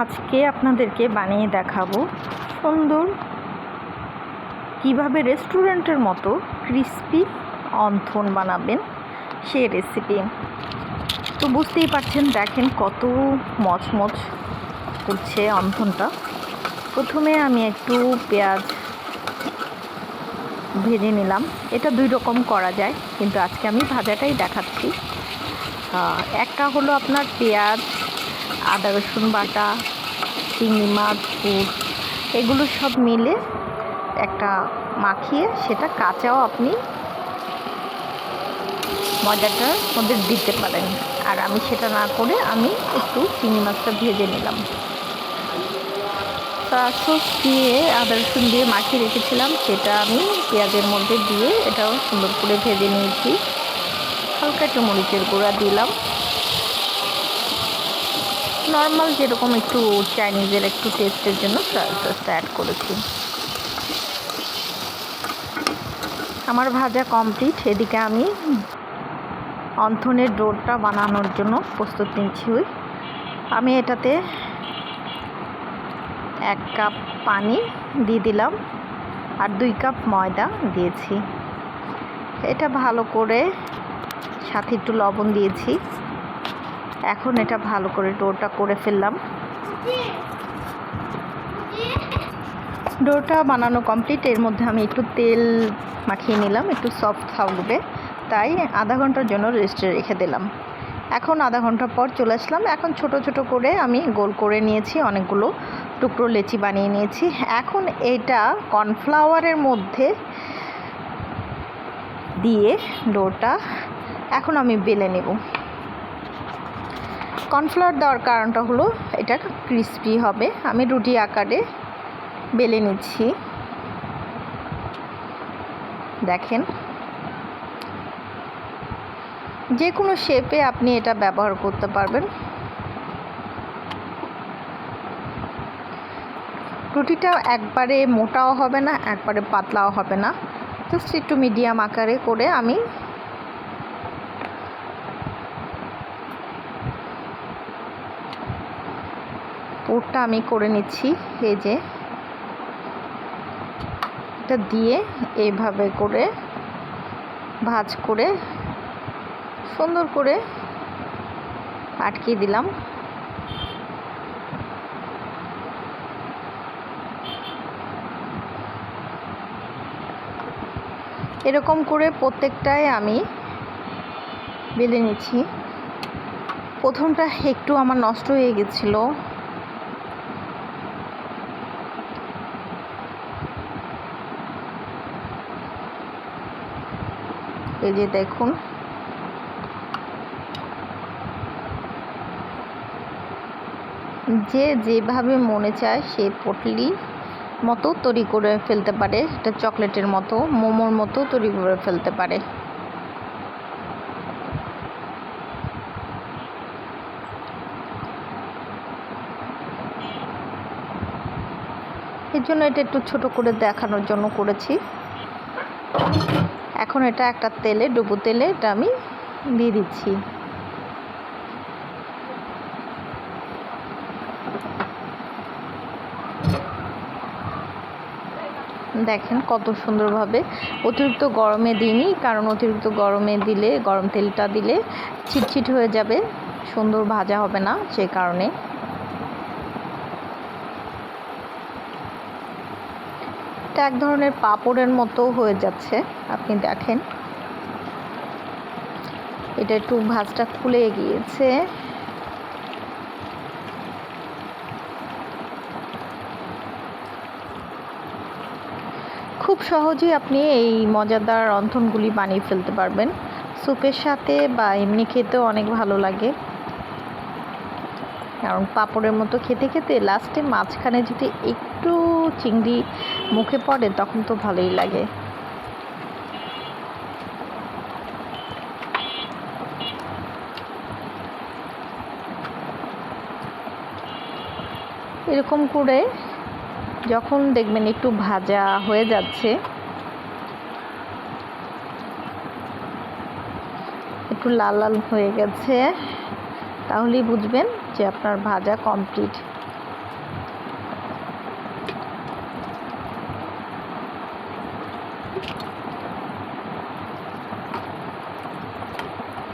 আজকে আপনাদেরকে বানিয়ে দেখাবো সুন্দর কীভাবে রেস্টুরেন্টের মতো ক্রিস্পি অন্থন বানাবেন সে রেসিপি তো বুঝতেই পারছেন, দেখেন কত মচমচ করছে অন্থনটা। প্রথমে আমি একটু পেঁয়াজ ভেজে নিলাম। এটা দুই রকম করা যায়, কিন্তু আজকে আমি ভাজাটাই দেখাচ্ছি। একটা হলো আপনার পেঁয়াজ আদা, রসুন বাটা, চিংড়ি মাছ ফুট এগুলো সব মিলে একটা মাখিয়ে সেটা কাঁচাও আপনি মজাটার মধ্যে দিতে পারেন। আর আমি সেটা না করে আমি একটু চিংড়ি মাছটা ভেজে নিলাম। সস দিয়ে আদা, রসুন দিয়ে মাখিয়ে রেখেছিলাম, সেটা আমি পেঁয়াজের মধ্যে দিয়ে এটাও সুন্দর করে ভেজে নিয়েছি। হালকা একটু মরিচের গুঁড়া দিলাম। নর্মাল যেরকম একটু চাইনিজের একটু টেস্টের জন্য সয়া সসটা অ্যাড করেছি। আমার ভাজা কমপ্লিট এদিকে আমি অন্থনের ডোরটা বানানোর জন্য প্রস্তুত নিচ্ছি আমি এটাতে এক কাপ পানি দিয়ে দিলাম আর দুই কাপ ময়দা দিয়েছি। এটা ভালো করে সাথে একটু লবণ দিয়েছি। এখন এটা ভালো করে ডোটা করে ফেললাম। ডোটা বানানো কমপ্লিট এর মধ্যে আমি একটু তেল মাখিয়ে নিলাম, একটু সফট থাকবে তাই আধা ঘণ্টার জন্য রেস্টে রেখে দিলাম। এখন আধা ঘণ্টা পর চলে আসলাম। এখন ছোট ছোট করে আমি গোল করে নিয়েছি, অনেকগুলো টুকরো লেচি বানিয়ে নিয়েছি। এখন এটা কর্নফ্লাওয়ারের মধ্যে দিয়ে ডোটা এখন আমি বেলে নেব। কর্নফ্লাওয়ার দেওয়ার কারণটা হলো এটা ক্রিস্পি হবে। আমি রুটি আকারে বেলে নিচ্ছি। দেখেন। যে কোনো শেপে আপনি এটা ব্যবহার করতে পারবেন। রুটিটা একবারে মোটাও হবে না, একবারে পাতলাও হবে না। জাস্ট একটু মিডিয়াম আকারে করে আমি পুরটা আমি করে নিচ্ছি, এই যে। এটা দিয়ে এইভাবে করে ভাজ করে, সুন্দর করে আটকে দিলাম। এরকম করে প্রত্যেকটাই আমি বেলে নিচ্ছি। প্রথমটা একটু আমার নষ্ট হয়ে গেছিল। এই যে দেখুন। যে যেভাবে মনে চায় সে পটলি মতো তৈরি করে ফেলতে পারে। এটা চকলেটের মতো, মোমোর মতো তৈরি করে ফেলতে পারে। এর জন্য এটা একটু ছোট করে দেখানোর জন্য করেছি। এখন এটা একটা তেলে, ডুবো তেলে এটা আমি দিয়ে দিচ্ছি। দেখেন কত সুন্দরভাবে। অতিরিক্ত গরমে দিইনি, কারণ অতিরিক্ত গরমে দিলে, গরম তেলটা দিলে ছিটছিট হয়ে যাবে, সুন্দর ভাজা হবে না, সে কারণে। এটা এক ধরনের পাপড়ের মতো হয়ে যাচ্ছে। আপনি দেখেন। এটা একটু ভাজটা খুলে গিয়েছে। খুব সহজেই আপনি এই মজাদার রন্ধনগুলি বানিয়ে ফেলতে পারবেন। স্যুপের সাথে বা এমনি খেতেও অনেক ভালো লাগে। কারণ পাঁপড়ের মতো খেতে খেতে লাস্টে মাঝখানে যদি একটু চিংড়ি মুখে পড়ে, তখন তো ভালোই লাগে। এরকম করে যখন দেখবেন একটু ভাজা হয়ে যাচ্ছে, একটু লাল লাল হয়ে গেছে, তাহলেই বুঝবেন যে আপনার ভাজা কমপ্লিট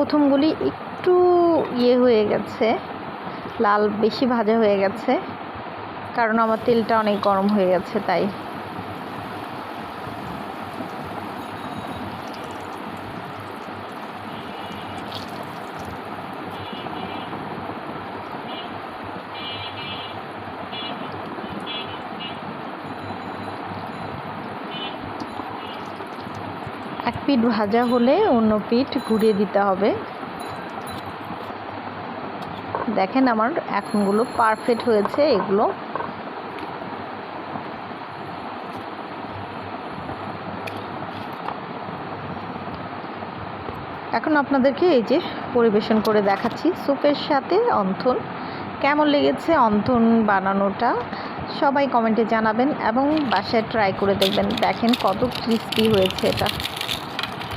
প্রথমগুলি একটু ইয়ে হয়ে গেছে, লাল বেশি ভাজা হয়ে গেছে, কারণ আমার তেলটা অনেক গরম হয়ে গেছে, তাই। এক পিঠ ভাজা হলে অন্য পিঠ ঘুরিয়ে দিতে হবে। দেখেন আমার এখনগুলো পারফেক্ট হয়েছে এগুলো। এখন আপনাদেরকে এই যে পরিবেশন করে দেখাচ্ছি স্যুপের সাথে অন্থন। কেমন লেগেছে অন্থন বানানোটা? সবাই কমেন্টে জানাবেন এবং বাসায় ট্রাই করে দেখবেন। দেখেন কত ক্রিস্পি হয়েছে এটা।